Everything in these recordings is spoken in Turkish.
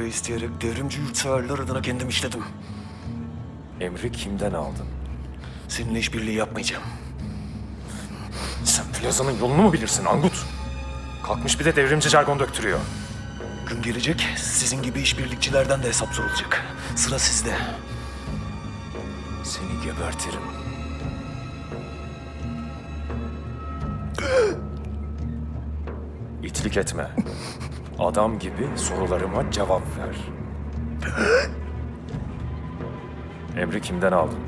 Ve isteyerek devrimci yurtseverler adına kendim işledim. Emri kimden aldın? Seninle işbirliği yapmayacağım. Sen plazanın yolunu mu bilirsin Angut? Kalkmış bir de devrimci jargon döktürüyor. Gün gelecek, sizin gibi işbirlikçilerden de hesap sorulacak. Sıra sizde. Seni gebertirim. İtlik etme. Adam gibi sorularıma cevap ver. Emri kimden aldın?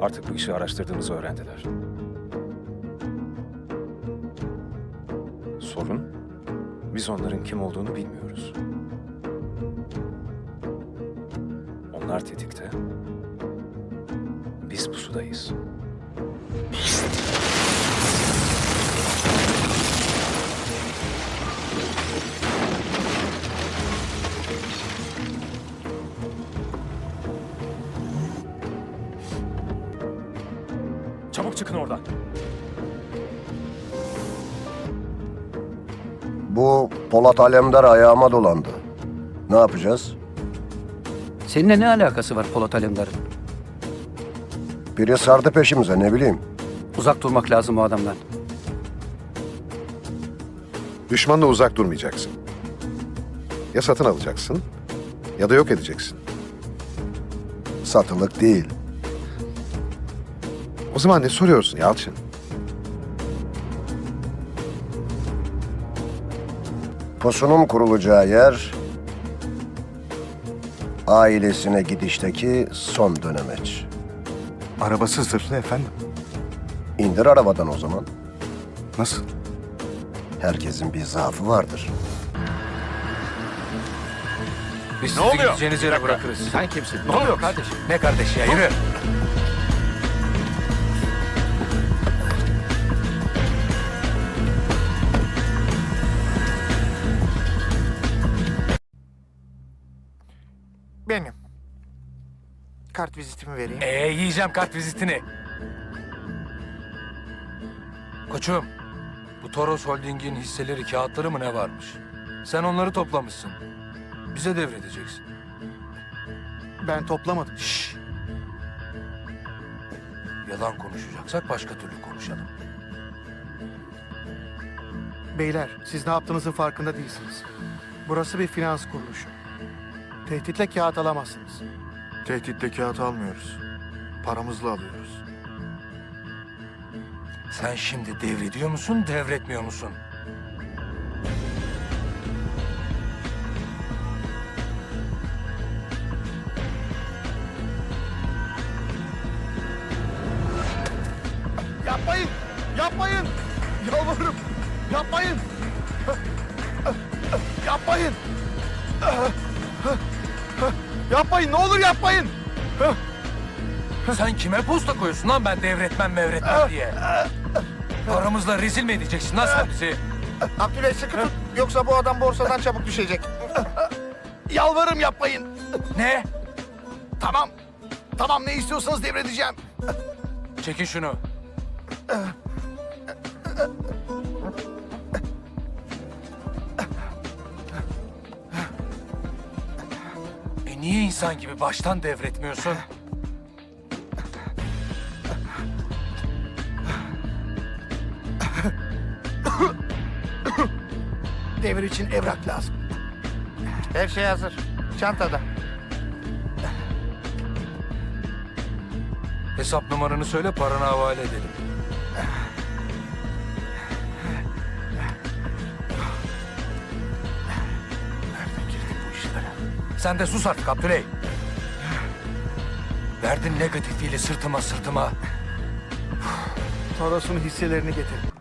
Artık bu işi araştırdığımızı öğrendiler. Sorun, biz onların kim olduğunu bilmiyoruz. Onlar tetikte. Biz pusudayız. Çabuk çıkın oradan. Bu Polat Alemdar ayağıma dolandı. Ne yapacağız? Seninle ne alakası var Polat Alemdar'ın? Biri sardı peşimize ne bileyim. Uzak durmak lazım o adamdan. Düşmanla uzak durmayacaksın. Ya satın alacaksın ya da yok edeceksin. Satılık değil. O zaman ne soruyorsun Yalçın? Pusunun kurulacağı yer ailesine gidişteki son dönemeç. Arabası zırhlı efendim. İndir arabadan o zaman. Nasıl? Herkesin bir zaafı vardır. Biz ne sizi gideceğiniz yere bırakırız. Sen kimsin? Ne oluyor kardeşim? Ne kardeşi ya? Yürü. Kart vizitimi vereyim. Ee yiyeceğim kart vizitini. Koçum, bu Toros Holding'in hisseleri, kağıtları mı ne varmış? Sen onları toplamışsın. Bize devredeceksin. Ben toplamadım. Şşş. Yalan konuşacaksak başka türlü konuşalım. Beyler, siz ne yaptığınızın farkında değilsiniz. Burası bir finans kuruluşu. Tehditle kağıt alamazsınız. Tehditle kağıt almıyoruz. Paramızla alıyoruz. Sen şimdi devrediyor musun, devretmiyor musun? Yapmayın! Ne olur yapmayın! Sen kime posta koyuyorsun lan ben devretmem mevretmem diye? Paramızla rezil mi edeceksin lan sen bizi? Abdülay sıkı tut. Yoksa bu adam borsadan çabuk düşecek. Yalvarırım yapmayın. Ne? Tamam. Tamam ne istiyorsanız devredeceğim. Çekin şunu. Niye insan gibi baştan devretmiyorsun? Devir için evrak lazım. Her şey hazır. Çantada. Hesap numaranı söyle paranı havale edelim. Sen de sus artık Abdüley. Verdin negatifiyle sırtıma sırtıma. Toros'un hisselerini getir.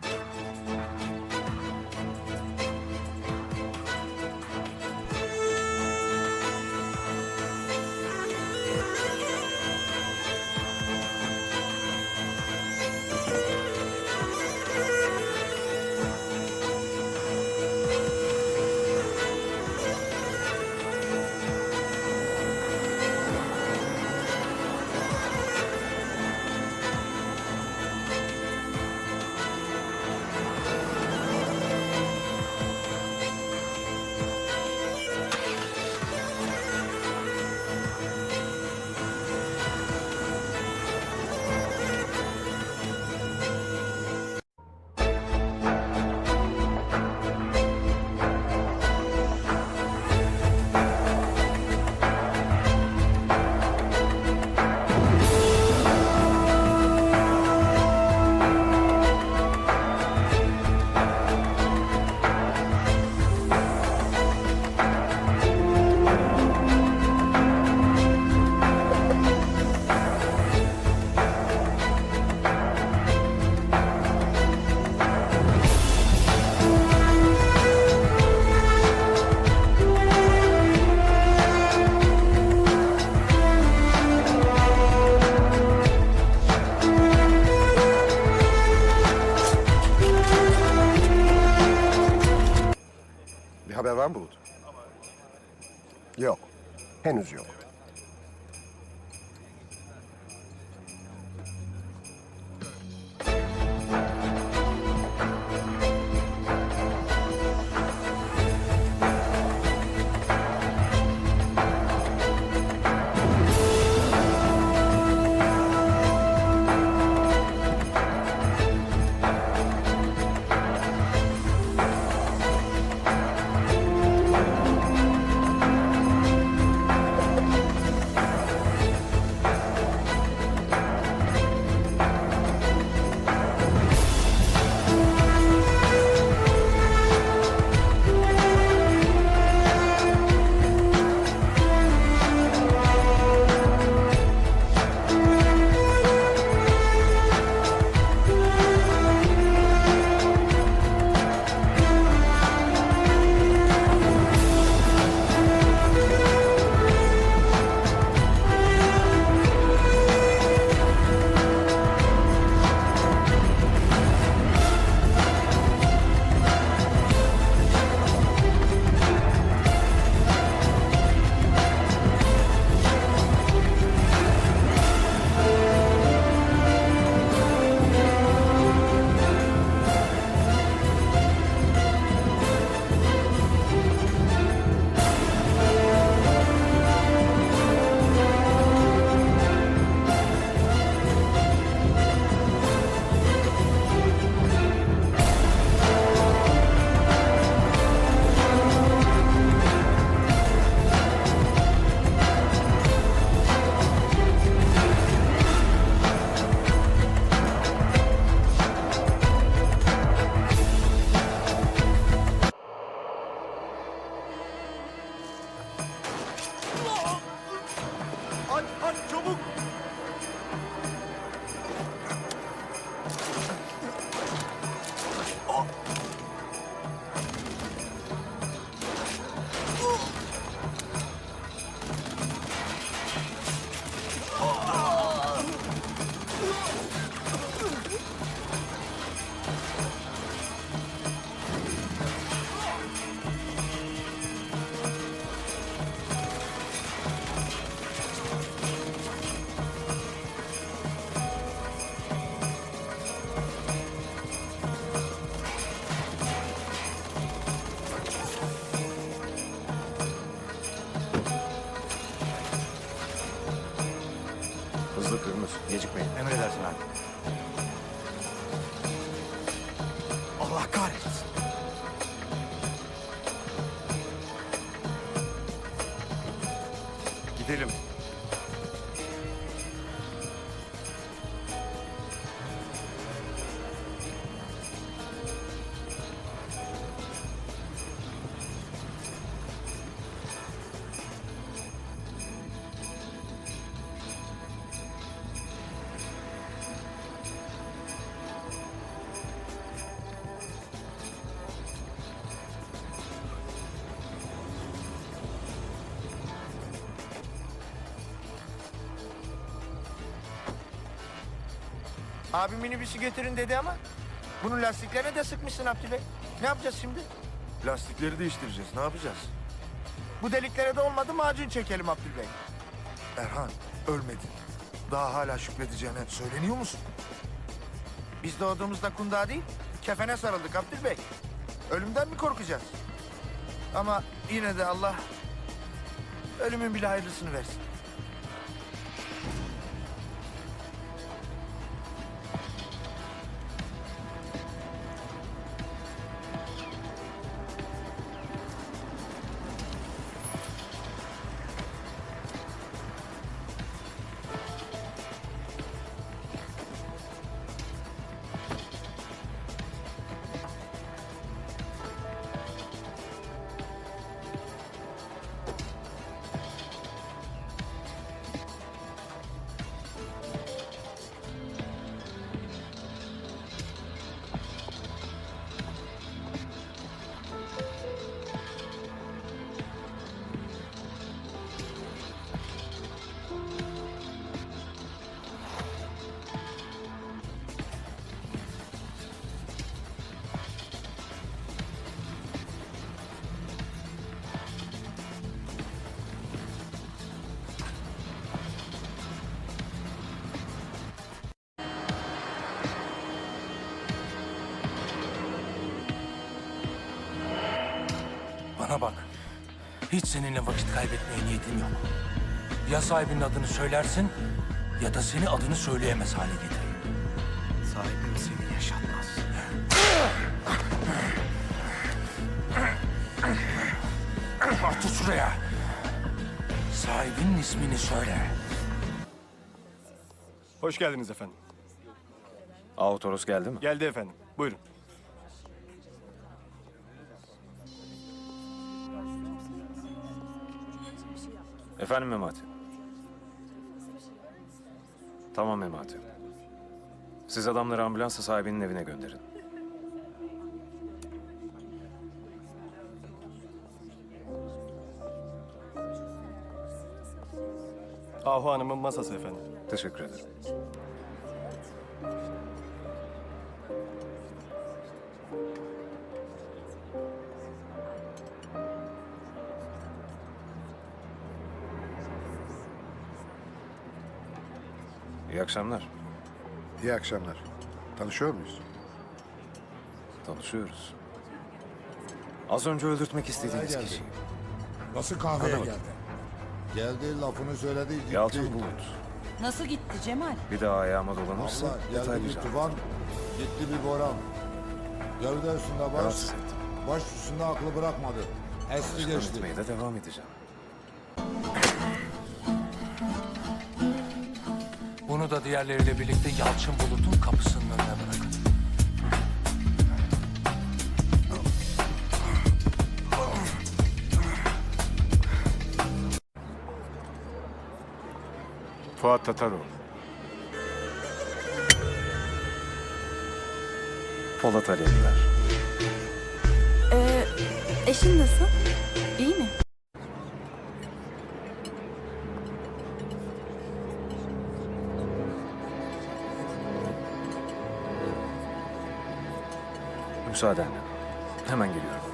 Henüz yok. Aç aç çabuk. Abi minibüsü götürün dedi ama bunun lastiklerine de sıkmışsın Abdüley. Ne yapacağız şimdi? Lastikleri değiştireceğiz. Ne yapacağız? Bu deliklere de olmadı macun çekelim Abdülbey. Erhan, ölmedin. Daha hala şükredeceğine söyleniyor musun? Biz doğduğumuzda kundağa değil, kefene sarıldık Abdülbey. Ölümden mi korkacağız? Ama yine de Allah ölümün bile hayırlısını versin. Bana bak. Hiç seninle vakit kaybetmeye niyetim yok. Ya sahibinin adını söylersin ya da seni adını söyleyemez hale getiririm. Sahibim seni yaşatmaz. Otur şuraya. Sahibinin ismini söyle. Hoş geldiniz efendim. Autoros geldi mi? Geldi efendim. Buyurun. Efendim Memati. Tamam Memati. Siz adamları ambulansla sahibinin evine gönderin. Ahu Hanım'ın masası efendim. Teşekkür ederim. İyi akşamlar. İyi akşamlar. Tanışıyor muyuz? Tanışıyoruz. Az önce öldürtmek istediğiniz kişi. Nasıl kahveye geldi? Geldi lafını söyledi gitti. Yalçın Bulut. Nasıl gitti Cemal? Bir daha ayağıma dolanırsa Allah geldi detaylıca bir tufan, gitti bir boran. Gövde üstünde baş, rahatsız ettim. baş üstünde aklı bırakmadı. Esti geçti. etmeye de devam edeceğim. Diğerleriyle birlikte Yalçın Bulut'un kapısının önüne bırakın. Fuat Tataroğlu. Polat Alemdar. Ee, eşin nasıl? İyi mi? Müsaadenle. Hemen geliyorum.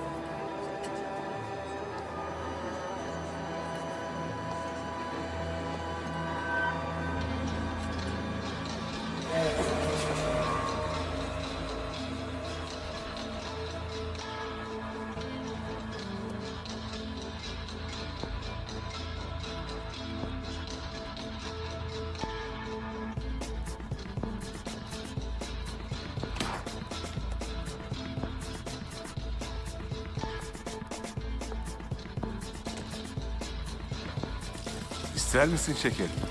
İster misin şekerim?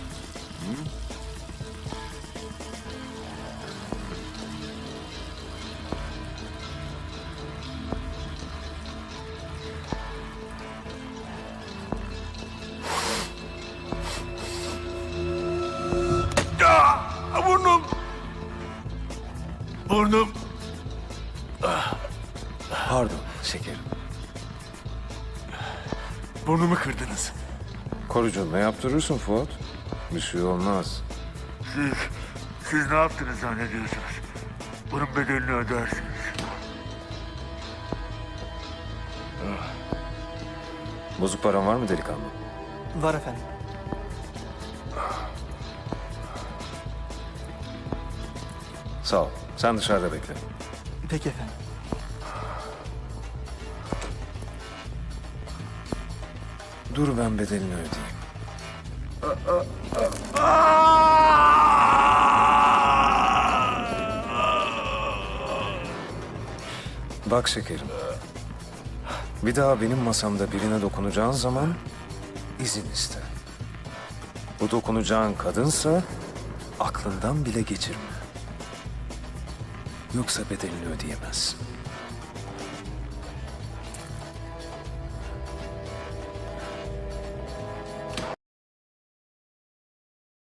Korucu ne yaptırırsın Fuat? Bir şey olmaz. Siz, siz ne yaptınız zannediyorsunuz? Bunun bedelini ödersiniz. Bozuk paran var mı delikanlı? Var efendim. Sağ ol. Sen dışarıda bekle. Peki efendim. Dur ben bedelini ödeyeyim. Bak şekerim. Bir daha benim masamda birine dokunacağın zaman izin iste. Bu dokunacağın kadınsa aklından bile geçirme. Yoksa bedelini ödeyemezsin.